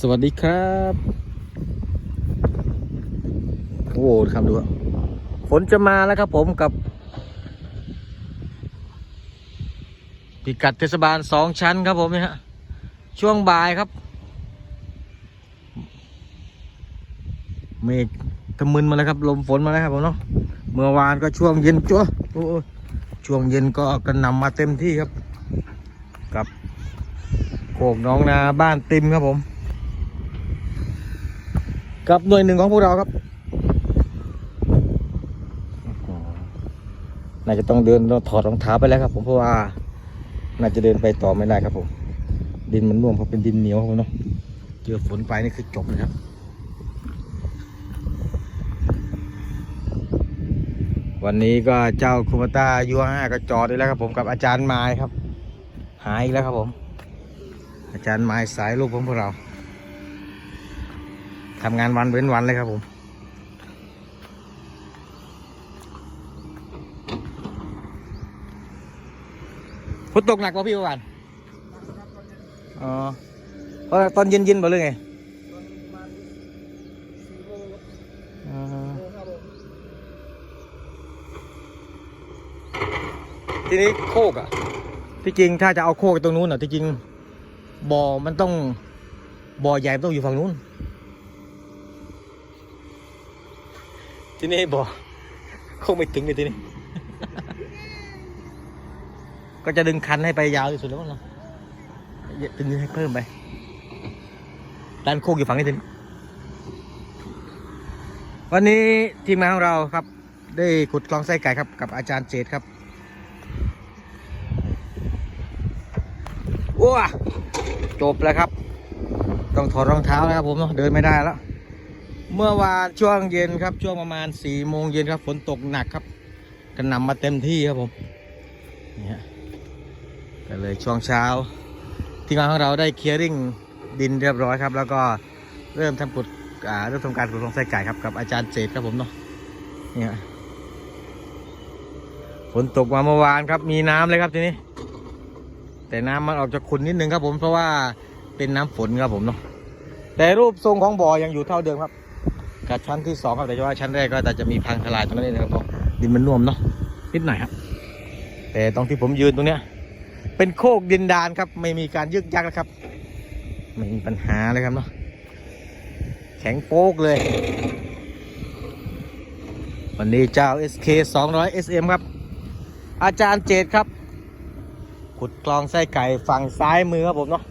สวัสดีครับ โอ้ครับดูฝนจะมาแล้วครับผมกับ พิกัดเทศบาลสองชั้นครับผมเนี่ยฮะช่วงบ่ายครับ เมฆทะมึนมาแล้วครับ ลมฝนมาแล้วครับผมเนาะเมื่อวานก็ช่วงเย็นจ้วโอ้ยช่วงเย็นก็กระหนำมาเต็มที่ครับ กับโขกน้องนาบ้านติมครับผม กับหน่วยหนึ่งของพวกเราครับน่าจะต้องเดินถอดรองเท้าไปแล้วครับ ผมเพราะว่า น่าจะเดินไปต่อไม่ได้ครับผม ดินมันน่วมเพราะเป็นดินเหนียวครับเนาะเจอฝนไปนี่คือจบเลยครับวันนี้ก็เจ้าคูมาต้ายูห้าก็จอดได้แล้วครับผมกับอาจารย์ไม้ครับ หายอีกแล้วครับผม อาจารย์ไม้สายลูกของพวกเรา ทำงานวันเว้นวันเลยครับผมฝนตกหนักกว่าพี่เมื่อวานอ๋อเพราะตอนเย็นๆบ่เลยไงทีนี้โคกอะ ที่จริงถ้าจะเอาโคกตรงนู้นอะที่จริงบ่อมันต้องบ่อใหญ่ต้องอยู่ฝั่งนู้น ที่นี่บ่อคงไม่ถึงเลยทีนี้ก็จะดึงคันให้ไปยาวที่สุดแล้วเนาะดึงให้เพิ่มไปด้านโคกอยู่ฝั่งนี้ทีนี้วันนี้ทีมงานของเราครับ ได้ขุดคลองไส้ไก่ครับ กับอาจารย์เจตครับว้าจบแล้วครับ ต้องถอดรองเท้าแล้วครับผมเนาะเดินไม่ได้แล้ว เมื่อวานช่วงเย็นครับช่วงประมาณสี่โมงเย็นครับฝนตกหนักครับกระหน่ำมาเต็มที่ครับผมนี่ฮะก็เลยช่วงเช้า ทีมงานของเราได้เคลียร์ริ่งดินเรียบร้อยครับ แล้วก็เริ่มทำกุดอ่าเริ่มทำการขุดลงไส้ไก่ครับกับอาจารย์เจตครับผมเนาะเนี่ยฝนตกมาเมื่อวานครับมีน้ำเลยครับทีนี้ แต่น้ำมันออกจากขุนนิดนึงครับผมเพราะว่าเป็นน้ำฝนครับผมเนาะแต่รูปทรงของบ่อยังอยู่เท่าเดิมครับ กับชั้นที่สองครับแต่ว่าชั้นแรกก็แต่จะมีพังทลายตรงนั้นเองนะครับเพราะดินมันน่วมเนาะนิดหน่อยครับ แต่ตรงที่ผมยืนตรงเนี้ยเป็นโคกดินดานครับ ไม่มีการยึกยักนะครับ ไม่มีปัญหาเลยครับเนาะแข็งโป๊กเลย วันนี้เจ้า SK 200 SM ครับ อาจารย์เจตครับ ขุดคลองไส้ไก่ฝั่งซ้ายมือครับผมเนาะ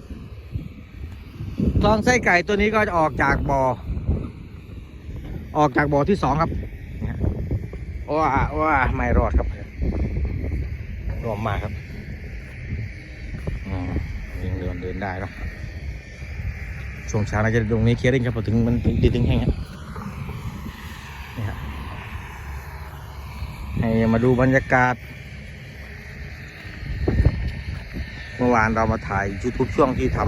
คลองไส้ไก่ตัวนี้ก็จะออกจากบ่อ ออกจากบ่อที่สองครับนี่ฮะว้าว้าไม่รอดครับรวมมาครับอืมยังเดินเดินได้เนาะช่วงเช้าน่าจะตรงนี้เคลียร์ริ่งครับพอถึงมันดินถึงแห้งครับนี่ฮะให้มาดูบรรยากาศ เมื่อวานเรามาถ่ายยูทูบช่วงที่ท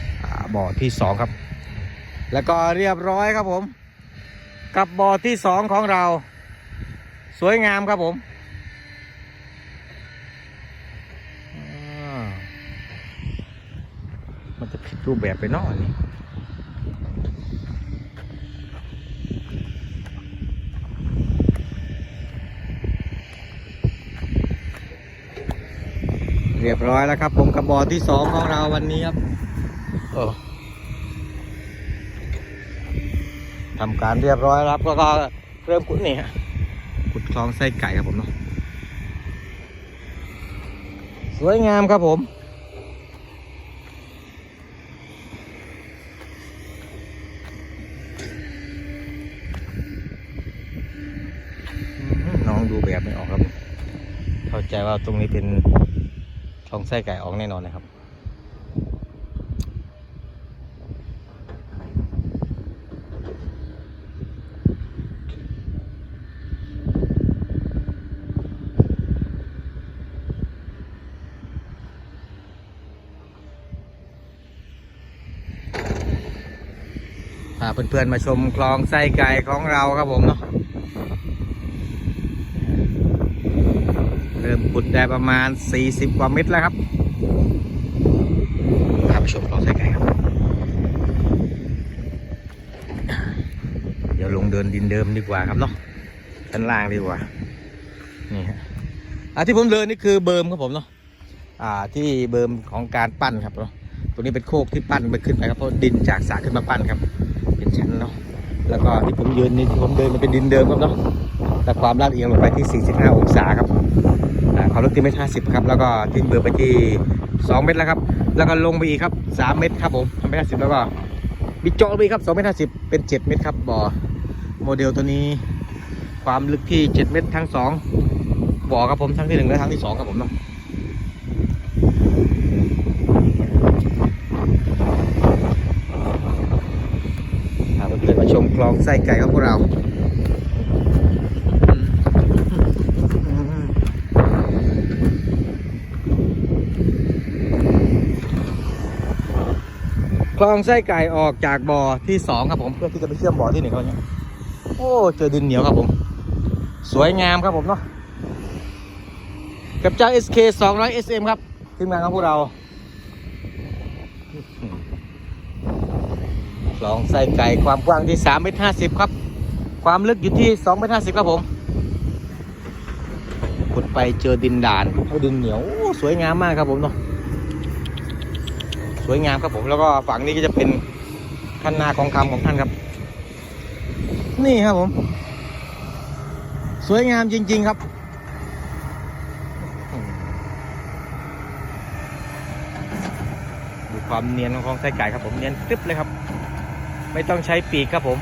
ำบ่อที่สองครับ แล้วก็เรียบร้อยครับผม กับบ่อที่สองของเรา สวยงามครับผมมันจะผิดรูปแบบไปเนอกนี่เรียบร้อยแล้วครับผมกับบ่อที่สองของเราวันนี้ครับ ทำการเรียบร้อยแล้วครับแล้วก็เริ่มขุดนี่ฮะขุดคลองไส้ไก่ครับผมเนาะสวยงามครับผมอืมน้องดูแบบไม่ออกครับ เข้าใจว่าตรงนี้เป็นช่องไส้ไก่ออกแน่นอนนะครับ เพื่อนๆมาชมคลองไส้ไก่ของเราครับผมเนาะเริ่มขุดได้ประมาณ 40 กว่าเมตรแล้วครับพาไปชมคลองไส้ไก่ครับ เดี๋ยวลงเดินดินเดิมดีกว่าครับเนาะชั้นล่างดีกว่า นี่ฮะอะที่ผมเดินนี่คือเบิร์มครับผมเนาะอ่าที่เบิร์มของการปั้นครับเนาะตัวนี้เป็นโคกที่ปั้นไปขึ้นไปครับเพราะดินจากสระขึ้นมาปั้นครับ เป็นชั้นเนาะแล้วก็ที่ผมยืนนี่ที่ผมเดินมันเป็นดินเดิมครับเนาะแต่ความลาดเอียงลงไปที่ 45 องศาครับความลึกที่เมตรห้าสิบครับ แล้วก็ทิ้งเบอร์ไปที่ 2 เมตรแล้วครับ แล้วก็ลงไปอีกครับ 3 เมตรครับผมทำเมตรห้าสิบแล้วก็บิดเจาะไปครับ2เมตรห้าสิบเป็น 7 เมตรครับบ่อโมเดลตัวนี้ ความลึกที่ 7 เมตรทั้งสองบ่อครับผมทั้งที่หนึ่งและทั้งที่สองครับผมเนาะ พาเพื่อนๆมาชม คลองไส้ไก่ของพวกเราคลองไส้ไก่ออกจากบ่อที่สองครับผมเพื่อที่จะไปเชื่อมบ่อที่หนึ่งเขาเนี่ยโอ้เจอดินเหนียวครับผม สวยงามครับผมเนาะกับเจ้า SK 200 SM ครับทีมงานของพวกเรา คลองไส้ไก่ความกว้างที่3เมตร50 ครับ ความลึกอยู่ที่2เมตร50 ครับผมขุดไปเจอดินด่านโอ้ดินเหนียวสวยงามมากครับผมเนาะสวยงามครับผมแล้วก็ฝั่งนี้ก็จะเป็นคันนาของคำของท่านครับ นี่ครับผม สวยงามจริง ๆครับดูความเนียนของคลองไส้ไก่ครับผมเนียนกริบเลยครับ ไม่ต้องใช้ปีกครับผม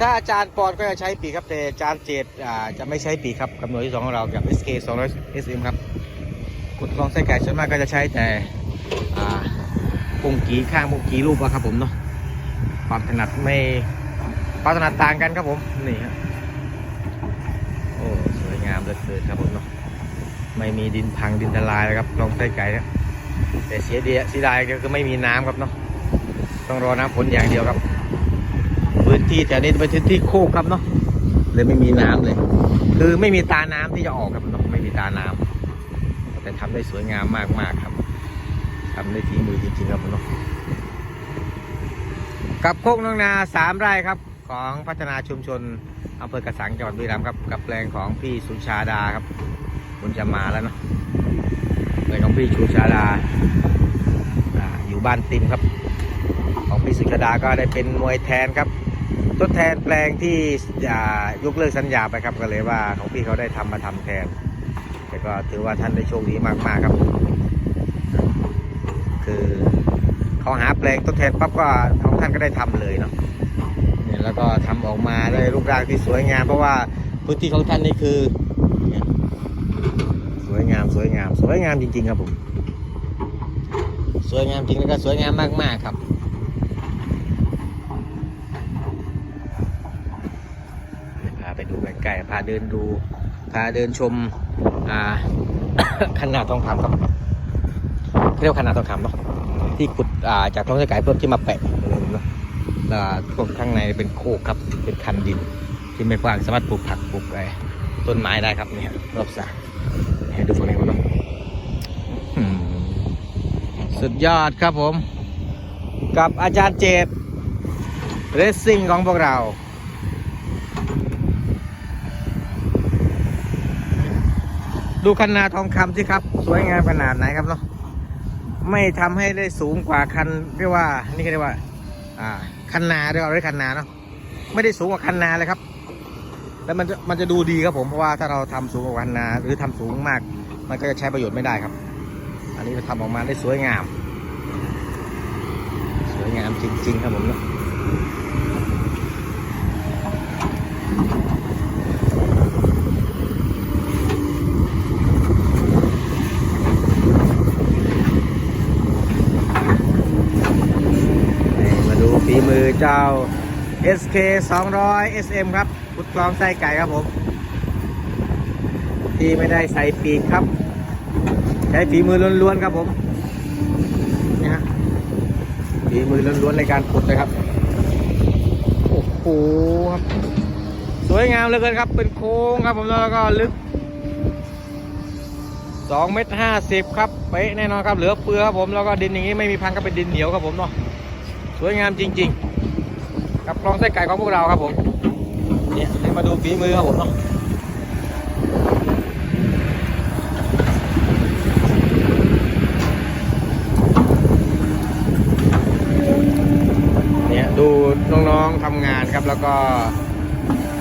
ถ้าอาจารย์ปอนก็จะใช้ปีกครับ แต่อาจารย์เจดจะไม่ใช้ปีกครับกำหนดที่สองของเรากับ SK 200 SM ครับขุดคลองไส้ไก่ส่วนมากก็จะใช้แต่ปุ่งกีข้างปุ่งกีรูปครับผมเนาะความถนัดไม่ความถนัดต่างกันครับผมนี่ครับโอ้สวยงามเหลือเกินครับผมเนาะไม่มีดินพังดินทลายเลยครับคลองไส้ไก่เนี่ย แต่เสียดีเสียดายก็คือไม่มีน้ำครับเนาะต้องรอน้ำฝนอย่างเดียวครับ พื้นที่แถวนี้เป็นพื้นที่โคกครับเนาะเลยไม่มีน้ำเลย คือไม่มีตาน้ำที่จะออกครับเนาะไม่มีตาน้ำแต่ทำได้สวยงามมากมากๆครับทำได้ฝีมือจริงๆครับเนาะกับโคกน้องนาสามไร่ครับ ของพัฒนาชุมชนอำเภอกระสังจังหวัดบุรีรัมย์ครับกับแปลงของพี่สุชาดาครับคุณจะมาแล้วเนาะ เลยของพี่ชูชาดาอยู่บ้านติมครับ ของพี่สุชาดาก็ได้เป็นมวยแทนครับ ทดแทนแปลงที่ยกเลิกสัญญาไปครับก็เลยว่าของพี่เขาได้ทำมาทำแทน แต่ก็ถือว่าท่านได้โชคดีมากๆครับ คือเขาหาแปลงทดแทนปั๊บก็ของท่านก็ได้ทำเลยเนาะเนี่ยแล้วก็ทำออกมาได้รูปร่างที่สวยงามเพราะว่าพื้นที่ของท่านนี่คือ วยงามสวยงาม สวยงามจริง ๆ ครับผม สวยงามจริงแล้วก็สวยงามมาก ๆ ครับพาไปดูใกล้ๆพาเดินดู พาเดินชมอ่าขนาดทองคำครับเรียกว่าขนาดทองคำเนาะที่ขุดอ่าจากท้องสกายเพิ่มที่มาแปะนะพวกข้างในเป็นโคกครับเป็นคันดินที่ไม่กว้างสามารถปลูกผักปลูกอะไรต้นไม้ได้ครับเนี่ยรอบสระ ให้ดูฝั่งนี้ครับเนาะสุดยอดครับผม กับอาจารย์เจดเรสซิ่งของพวกเรา ดูคันนาทองคำสิครับ สวยงามขนาดไหนครับเนาะไม่ทำให้ได้สูงกว่าคันเรียกว่า นี่ก็เรียกว่า อ่า คันนาเรียกว่าเรียกคันนาเนาะไม่ได้สูงกว่าคันนาเลยครับ แล้วมันจะมันจะดูดีครับผมเพราะว่าถ้าเราทำสูงกว่าคันนาหรือทำสูงมาก มันก็จะใช้ประโยชน์ไม่ได้ครับ อันนี้เราทำออกมาได้สวยงาม สวยงามจริง ๆ ครับผมเนาะมาดูฝีมือเจ้า SK 200 SM ครับขุดกรองไส้ไก่ครับผม ที่ไม่ได้ใส่ปีกครับ ใช้ฝีมือล้วนๆครับผมนี่ฮะฝีมือล้วนๆในการขุดเลยครับ โอ้โหครับ สวยงามเหลยเกินครับ เป็นโค้งครับผมแล้วก็ลึก2เมตร50ครับเป๊ะแน่นอนครับเหลือเฟือครับผมแล้วก็ดินอย่างนี้ไม่มีพังก็เป็นดินเหนียวครับผมเนาะสวยงามจริง ๆ กับคลองไส้ไก่ของพวกเราครับผมเนี่ยให้มาดูฝีมือครับผมเนาะเนี่ยดูน้องๆทำงานครับแล้วก็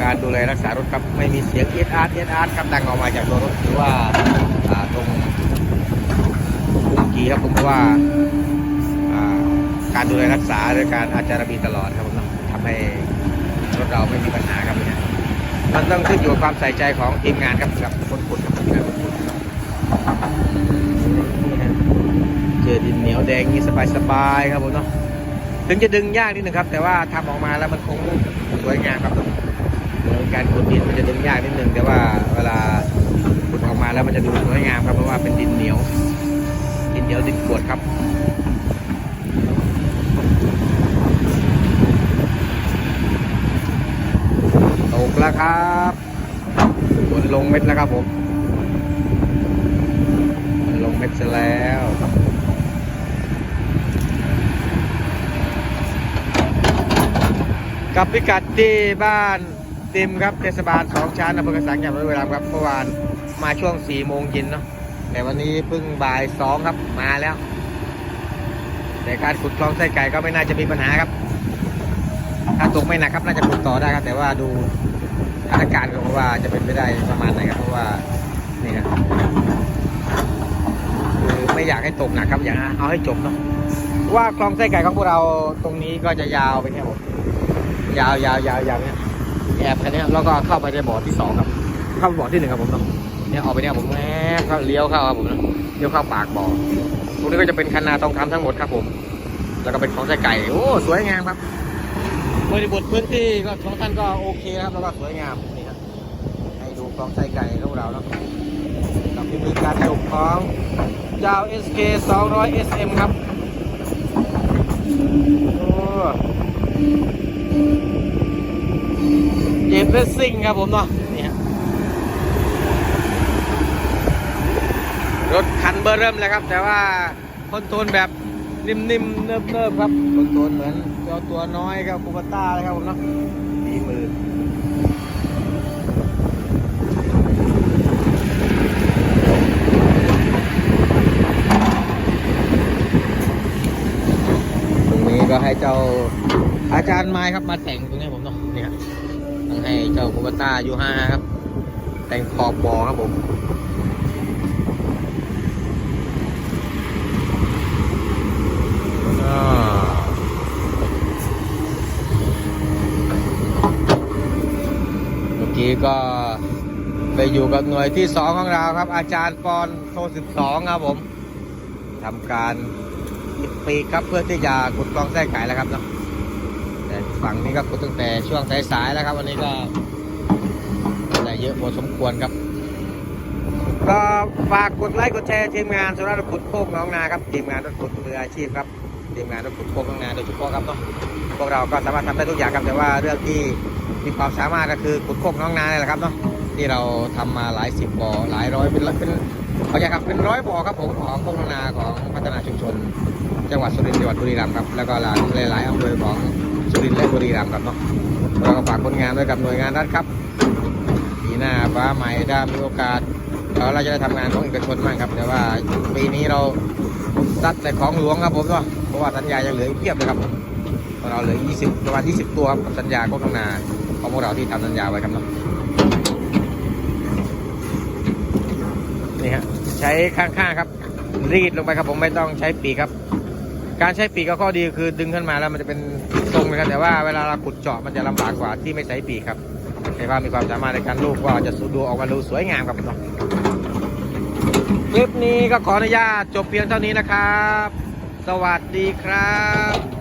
การดูแลรักษารถครับไม่มีเสียงเอสอาร์เอสอาร์ครับดังออกมาจากตัวรถหรือว่าอ่าตรงปุ่มกีครับผมเพราะว่าอ่าการดูแลรักษาโดยการอาจารบีตลอดครับ ผมเนาให้รถเราไม่มีปัญหาครับเนี่ยมันต้องขึ้นอยู่กับความใส่ใจของทีมงานครับกับคนขุดครับเจอดินเหนียวแดงนี่สบายๆครับผมเนาะถึงจะดึงยากนิดนึงครับ แต่ว่าทำออกมาแล้วมันคงสวยงามครับเหมือนการขุดดินมันจะดึงยากนิดนึงแต่ว่าเวลาขุดออกมาแล้วมันจะดูสวยงามครับเพราะว่าเป็นดินเหนียวดินเหนียวดินกรวดครับ กแล้วครับฝนลงเม็ดแล้วครับผมลงเม็ดซะแล้วกับพิกัดที่บ้านติมครับเทศบาลสองชั้นอำเภอกระสังจังหวัดบุรีรัมย์ครับเมื่อวานมาช่วงสี่โมงเย็นเนาะแต่วันนี้เพิ่งบ่ายสองครับมาแล้ว แต่การขุดคลองไส้ไก่ก็ไม่น่าจะมีปัญหาครับ ถ้าตกไม่หนักครับน่าจะขุดต่อได้ครับ แต่ว่าดู ถานการณ์ก็ว่าจะเป็นไปได้ประมาณไหนครับเพราะว่านี่ครับคือไม่อยากให้ตกหนักครับอยากเอาให้จบเนาะเพราะว่าคลองไส้ไก่ของพวกเราตรงนี้ก็จะยาวไปแค่ผมยาวยาวยาวยาวเนี่ยแอบแค่นี้แล้วก็เข้าไปในบ่อที่สองครับ เข้าไปบ่อที่หนึ่งครับผมเนาะเนี่ยออกไปเนี่ยผมแอบเข้าเลี้ยวเข้าครับผมเนาะเลี้ยวเข้าปากบ่อตรงนี้ก็จะเป็นคันนาทองคำทั้งหมดครับผม แล้วก็เป็นคลองไส้ไก่โอ้สวยงามครับ บริบทพื้นที่ก็ของท่านก็โอเคครับแล้วก็สวยงามนี่ครับให้ดูกองไส้ไก่ของเราเนาะกับพิมพ์การจบของยาว SK 200 SM ครับโอ้เจมส์เรสซิ่งครับผมเนาะนี่ฮะรถคันเบอร์เริ่มเลยครับ แต่ว่าคอนโทรลแบบ นิ่มๆเนิบๆครับคอนโทรลเหมือนเจ้าตัวน้อยครับคูปต้าเลยครับผมเนาะดีมือตรงนี้ก็ให้เจ้าอาจารย์ไม้ครับมาแต่งตรงนี้ผมเนาะเนี่ครับต้องให้เจ้าคูปต้ายูห้าครับ แต่งขอบบอครับผม อ่าเมื่อ กี้ก็ไปอยู่กับหน่วยที่สองของเราครับ อาจารย์ปอนโซสิบสองครับผมทำการปิดปีกครับเพื่อที่จะขุดกลองแท้ไก่แล้วครับเนาะแต่ฝั่งนี้ก็ขุดตั้งแต่ช่วงสายๆแล้วครับ วันนี้ก็ได้เยอะพอสมควรครับก็ฝากกดไลค์กดแชร์ทีมงานสุราษฎร์ขุดโคกน้องนาครับทีมงานรถขุดมืออาชีพครับทีมงานรถขุดโคกน้องนาโดยเฉพาะครับเนาะพวกเราก็สามารถทำได้ทุกอย่างครับแต่ว่าเรื่องที่ มีความสามารถก็คือขุดโคกน้องนาเนี่ยแหละครับเนาะที่เราทำมาหลายสิบบ่อหลายร้อยเป็นเป็นเขาจะครับเป็นร้อยบ่อครับผมของโคกน้องนาของพัฒนาชุมชน จังหวัดสุรินทร์จังหวัดบุรีรัมย์ครับแล้วก็หลายหลายอำเภอของสุรินทร์และบุรีรัมย์ครับเนาะเราก็ฝากผลงานไว้กับหน่วยงานรัฐครับปีหน้าฟ้าใหม่ถ้ามีโอกาสเดี๋ยวเราจะได้ทำงานของเอกชนบ้างครับ แต่ว่าปีนี้เราซัดแต่ของหลวงครับผมเนาะเพราะว่าสัญญายังเหลืออีกเพียบเลยครับ ผมเราเหลือ 20 ประมาณ 20 ตัวครับกับสัญญาของทานของพวกเราที่ทำสัญญาไว้ครับเนาะนี่ฮะใช้ข้างๆครับ รีดลงไปครับผมไม่ต้องใช้ปีกครับ การใช้ปีกก็ข้อดีคือดึงขึ้นมาแล้วมันจะเป็นทรงนะครับแต่ว่าเวลาเราขุดเจาะมันจะลำบากกว่าที่ไม่ใช้ปีกครับในความมีความสามารถในการลูกว่าจะดูออกมาดูสวยงามครับเนาะคลิปนี้ก็ขออนุญาตจบเพียงเท่านี้นะครับ สวัสดีครับ